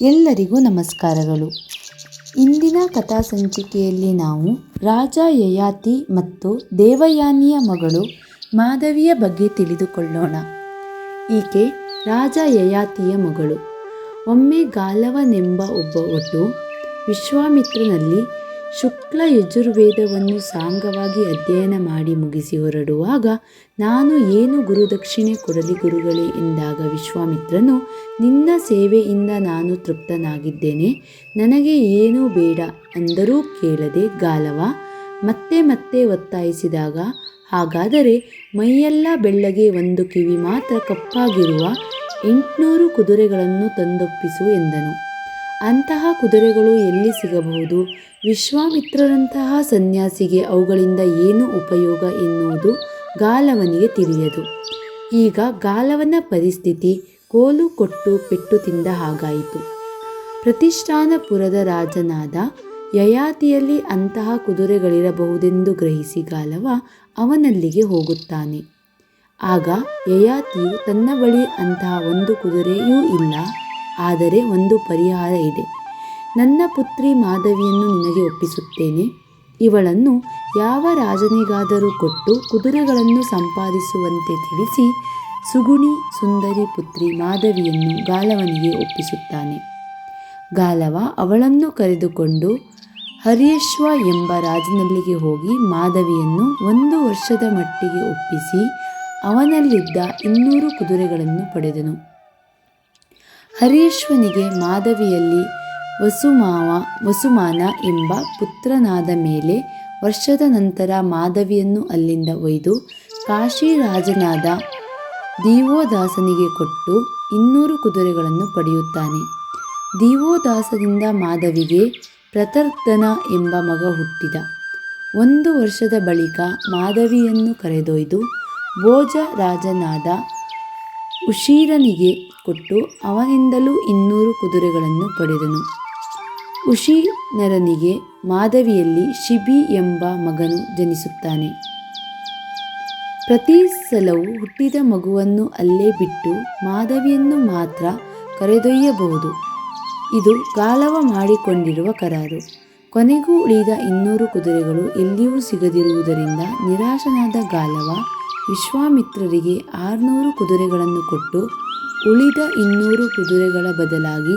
ಎಲ್ಲರಿಗೂ ನಮಸ್ಕಾರಗಳು. ಇಂದಿನ ಕಥಾ ಸಂಚಿಕೆಯಲ್ಲಿ ನಾವು ರಾಜ ಯಯಾತಿ ಮತ್ತು ದೇವಯಾನಿಯ ಮಗಳು ಮಾಧವಿಯ ಬಗ್ಗೆ ತಿಳಿದುಕೊಳ್ಳೋಣ. ಈಕೆ ರಾಜ ಯಯಾತಿಯ ಮಗಳು. ಒಮ್ಮೆ ಗಾಲವನೆಂಬ ಒಬ್ಬ ಒಟ್ಟು ವಿಶ್ವಾಮಿತ್ರನಲ್ಲಿ ಶುಕ್ಲ ಯಜುರ್ವೇದವನ್ನು ಸಾಂಗವಾಗಿ ಅಧ್ಯಯನ ಮಾಡಿ ಮುಗಿಸಿ ಹೊರಡುವಾಗ, ನಾನು ಏನು ಗುರುದಕ್ಷಿಣೆ ಕೊಡಲಿ ಗುರುಗಳೇ ಎಂದಾಗ ವಿಶ್ವಾಮಿತ್ರನು, ನಿನ್ನ ಸೇವೆಯಿಂದ ನಾನು ತೃಪ್ತನಾಗಿದ್ದೇನೆ, ನನಗೆ ಏನೂ ಬೇಡ ಅಂದರೂ ಕೇಳದೆ ಗಾಲವ? ಮತ್ತೆ ಮತ್ತೆ ಒತ್ತಾಯಿಸಿದಾಗ, ಹಾಗಾದರೆ ಮೈಯೆಲ್ಲ ಬೆಳ್ಳಗೆ ಒಂದು ಕಿವಿ ಮಾತ್ರ ಕಪ್ಪಾಗಿರುವ ಎಂಟುನೂರು ಕುದುರೆಗಳನ್ನು ತಂದೊಪ್ಪಿಸು ಎಂದನು. ಅಂತಹ ಕುದುರೆಗಳು ಎಲ್ಲಿ ಸಿಗಬಹುದು? ವಿಶ್ವಾಮಿತ್ರರಂತಹ ಸನ್ಯಾಸಿಗೆ ಅವುಗಳಿಂದ ಏನು ಉಪಯೋಗ ಎನ್ನುವುದು ಗಾಲವನಿಗೆ ತಿಳಿಯದು. ಈಗ ಗಾಲವನ ಪರಿಸ್ಥಿತಿ ಕೋಲು ಕೊಟ್ಟು ಪೆಟ್ಟು ತಿಂದ ಹಾಗಾಯಿತು. ಪ್ರತಿಷ್ಠಾನಪುರದ ರಾಜನಾದ ಯಯಾತಿಯಲ್ಲಿ ಅಂತಹ ಕುದುರೆಗಳಿರಬಹುದೆಂದು ಗ್ರಹಿಸಿ ಗಾಲವ ಅವನಲ್ಲಿಗೆ ಹೋಗುತ್ತಾನೆ. ಆಗ ಯಯಾತಿಯು ತನ್ನ ಬಳಿ ಅಂತಹ ಒಂದು ಕುದುರೆಯೂ ಇಲ್ಲ. ಆದರೆ ಒಂದು ಪರಿಹಾರ ಇದೆ. ನನ್ನ ಪುತ್ರಿ ಮಾಧವಿಯನ್ನು ನಿನಗೆ ಒಪ್ಪಿಸುತ್ತೇನೆ. ಇವಳನ್ನು ಯಾವ ರಾಜನಿಗಾದರೂ ಕೊಟ್ಟು ಕುದುರೆಗಳನ್ನು ಸಂಪಾದಿಸುವಂತೆ ತಿಳಿಸಿ ಸುಗುಣಿ ಸುಂದರಿ ಪುತ್ರಿ ಮಾಧವಿಯನ್ನು ಗಾಲವನಿಗೆ ಒಪ್ಪಿಸುತ್ತಾನೆ. ಗಾಲವ ಅವಳನ್ನು ಕರೆದುಕೊಂಡು ಹರಿಯಶ್ವ ಎಂಬ ರಾಜನಲ್ಲಿಗೆ ಹೋಗಿ ಮಾಧವಿಯನ್ನು ಒಂದು ವರ್ಷದ ಮಟ್ಟಿಗೆ ಒಪ್ಪಿಸಿ ಅವನಲ್ಲಿದ್ದ ಇನ್ನೂರು ಕುದುರೆಗಳನ್ನು ಪಡೆದನು. ಹರಿಯಶ್ವನಿಗೆ ಮಾಧವಿಯಲ್ಲಿ ವಸುಮಾವ, ವಸುಮಾನ ಎಂಬ ಪುತ್ರನಾದ ಮೇಲೆ ವರ್ಷದ ನಂತರ ಮಾಧವಿಯನ್ನು ಅಲ್ಲಿಂದ ಒಯ್ದು ಕಾಶಿ ರಾಜನಾದ ದೀವೋದಾಸನಿಗೆ ಕೊಟ್ಟು ಇನ್ನೂರು ಕುದುರೆಗಳನ್ನು ಪಡೆಯುತ್ತಾನೆ. ದೀವೋದಾಸದಿಂದ ಮಾಧವಿಗೆ ಪ್ರತರ್ಧನ ಎಂಬ ಮಗ ಹುಟ್ಟಿದ. ಒಂದು ವರ್ಷದ ಬಳಿಕ ಮಾಧವಿಯನ್ನು ಕರೆದೊಯ್ದು ಭೋಜ ರಾಜನಾದ ಉಶೀರನಿಗೆ ಕೊಟ್ಟು ಅವನಿಂದಲೂ ಇನ್ನೂರು ಕುದುರೆಗಳನ್ನು ಪಡೆದನು. ಉಶೀನರನಿಗೆ ಮಾಧವಿಯಲ್ಲಿ ಶಿಬಿ ಎಂಬ ಮಗನು ಜನಿಸುತ್ತಾನೆ. ಪ್ರತಿ ಸಲವೂ ಹುಟ್ಟಿದ ಮಗುವನ್ನು ಅಲ್ಲೇ ಬಿಟ್ಟು ಮಾಧವಿಯನ್ನು ಮಾತ್ರ ಕರೆದೊಯ್ಯಬಹುದು. ಇದು ಗಾಲವ ಮಾಡಿಕೊಂಡಿರುವ ಕರಾರು. ಕೊನೆಗೂ ಉಳಿದ ಇನ್ನೂರು ಕುದುರೆಗಳು ಎಲ್ಲಿಯೂ ಸಿಗದಿರುವುದರಿಂದ ನಿರಾಶನಾದ ಗಾಲವ ವಿಶ್ವಾಮಿತ್ರರಿಗೆ ಆರುನೂರು ಕುದುರೆಗಳನ್ನು ಕೊಟ್ಟು ಉಳಿದ ಇನ್ನೂರು ಕುದುರೆಗಳ ಬದಲಾಗಿ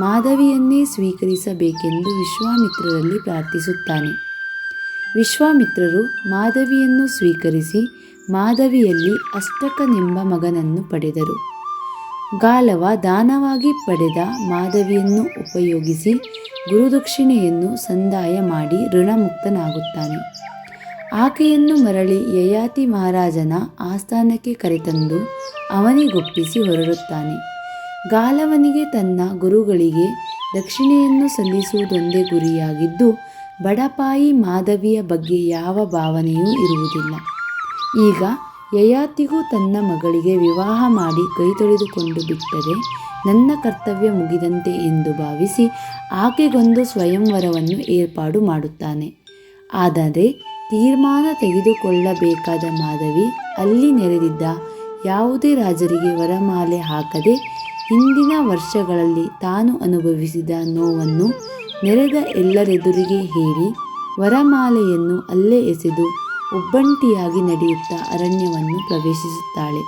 ಮಾಧವಿಯನ್ನೇ ಸ್ವೀಕರಿಸಬೇಕೆಂದು ವಿಶ್ವಾಮಿತ್ರರಲ್ಲಿ ಪ್ರಾರ್ಥಿಸುತ್ತಾನೆ. ವಿಶ್ವಾಮಿತ್ರರು ಮಾಧವಿಯನ್ನು ಸ್ವೀಕರಿಸಿ ಮಾಧವಿಯಲ್ಲಿ ಅಷ್ಟಕನೆಂಬ ಮಗನನ್ನು ಪಡೆದರು. ಗಾಲವ ದಾನವಾಗಿ ಪಡೆದ ಮಾಧವಿಯನ್ನು ಉಪಯೋಗಿಸಿ ಗುರುದಕ್ಷಿಣೆಯನ್ನು ಸಂದಾಯ ಮಾಡಿ ಋಣಮುಕ್ತನಾಗುತ್ತಾನೆ. ಆಕೆಯನ್ನು ಮರಳಿ ಯಯಾತಿ ಮಹಾರಾಜನ ಆಸ್ಥಾನಕ್ಕೆ ಕರೆತಂದು ಅವನಿಗೊಪ್ಪಿಸಿ ಹೊರಡುತ್ತಾನೆ. ಗಾಲವನಿಗೆ ತನ್ನ ಗುರುಗಳಿಗೆ ದಕ್ಷಿಣೆಯನ್ನು ಸಲ್ಲಿಸುವುದೊಂದೇ ಗುರಿಯಾಗಿದ್ದು, ಬಡಪಾಯಿ ಮಾಧವಿಯ ಬಗ್ಗೆ ಯಾವ ಭಾವನೆಯೂ ಇರುವುದಿಲ್ಲ. ಈಗ ಯಯಾತಿಗೂ ತನ್ನ ಮಗಳಿಗೆ ವಿವಾಹ ಮಾಡಿ ಕೈ ತೊಳೆದುಕೊಂಡು ಬಿಟ್ಟರೆ ನನ್ನ ಕರ್ತವ್ಯ ಮುಗಿದಂತೆ ಎಂದು ಭಾವಿಸಿ ಆಕೆಗೊಂದು ಸ್ವಯಂವರವನ್ನು ಏರ್ಪಾಡು ಮಾಡುತ್ತಾನೆ. ಆದರೆ ತೀರ್ಮಾನ ತೆಗೆದುಕೊಳ್ಳಬೇಕಾದ ಮಾಧವಿ ಅಲ್ಲಿ ನೆರೆದಿದ್ದ ಯಾವುದೇ ರಾಜರಿಗೆ ವರಮಾಲೆ ಹಾಕದೆ ಹಿಂದಿನ ವರ್ಷಗಳಲ್ಲಿ ತಾನು ಅನುಭವಿಸಿದ ನೋವನ್ನು ನೆರೆದ ಎಲ್ಲರೆದುರಿಗೆ ಹೇಳಿ ವರಮಾಲೆಯನ್ನು ಅಲ್ಲೇ ಎಸೆದು ಒಬ್ಬಂಟಿಯಾಗಿ ನಡೆಯುತ್ತಾ ಅರಣ್ಯವನ್ನು ಪ್ರವೇಶಿಸುತ್ತಾಳೆ.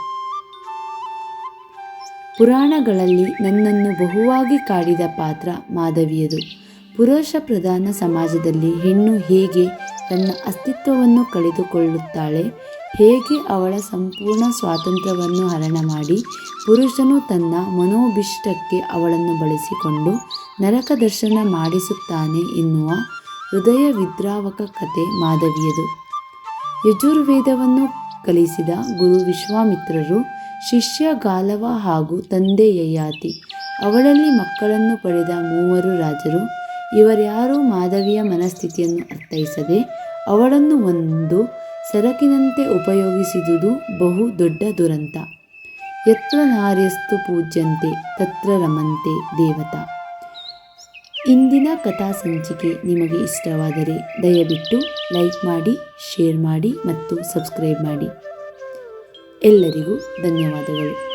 ಪುರಾಣಗಳಲ್ಲಿ ನನ್ನನ್ನು ಬಹುವಾಗಿ ಕಾಡಿದ ಪಾತ್ರ ಮಾಧವಿಯದು. ಪುರುಷ ಪ್ರಧಾನ ಸಮಾಜದಲ್ಲಿ ಹೆಣ್ಣು ಹೇಗೆ ತನ್ನ ಅಸ್ತಿತ್ವವನ್ನು ಕಳೆದುಕೊಳ್ಳುತ್ತಾಳೆ, ಹೇಗೆ ಅವಳ ಸಂಪೂರ್ಣ ಸ್ವಾತಂತ್ರ್ಯವನ್ನು ಹರಣ ಮಾಡಿ ಪುರುಷನು ತನ್ನ ಮನೋಭಿಷ್ಟಕ್ಕೆ ಅವಳನ್ನು ಬಳಸಿಕೊಂಡು ನರಕ ದರ್ಶನ ಮಾಡಿಸುತ್ತಾನೆ ಎನ್ನುವ ಹೃದಯ ವಿದ್ರಾವಕ ಕತೆ ಮಾಧವಿಯದು. ಯಜುರ್ವೇದವನ್ನು ಕಲಿಸಿದ ಗುರು ವಿಶ್ವಾಮಿತ್ರರು ಶಿಷ್ಯ ಗಾಲವ ಹಾಗೂ ತಂದೆ ಯಯಾತಿ ಅವಳಲ್ಲಿ ಮಕ್ಕಳನ್ನು ಪಡೆದ ಮೂವರು ರಾಜರು ಇವರ್ಯಾರೂ ಮಾಧವಿಯ ಮನಸ್ಥಿತಿಯನ್ನು ಅರ್ಥೈಸದೆ ಅವಳನ್ನು ಒಂದು ಸರಕಿನಂತೆ ಉಪಯೋಗಿಸಿದುದು ಬಹು ದೊಡ್ಡ ದುರಂತ. ಯತ್ರ ನಾರ್ಯಸ್ತು ಪೂಜ್ಯಂತೆ, ತತ್ರ ರಮಂತೆ ದೇವತಾ. ಇಂದಿನ ಕಥಾ ಸಂಚಿಕೆ ನಿಮಗೆ ಇಷ್ಟವಾದರೆ ದಯವಿಟ್ಟು ಲೈಕ್ ಮಾಡಿ, ಶೇರ್ ಮಾಡಿ ಮತ್ತು ಸಬ್ಸ್ಕ್ರೈಬ್ ಮಾಡಿ. ಎಲ್ಲರಿಗೂ ಧನ್ಯವಾದಗಳು.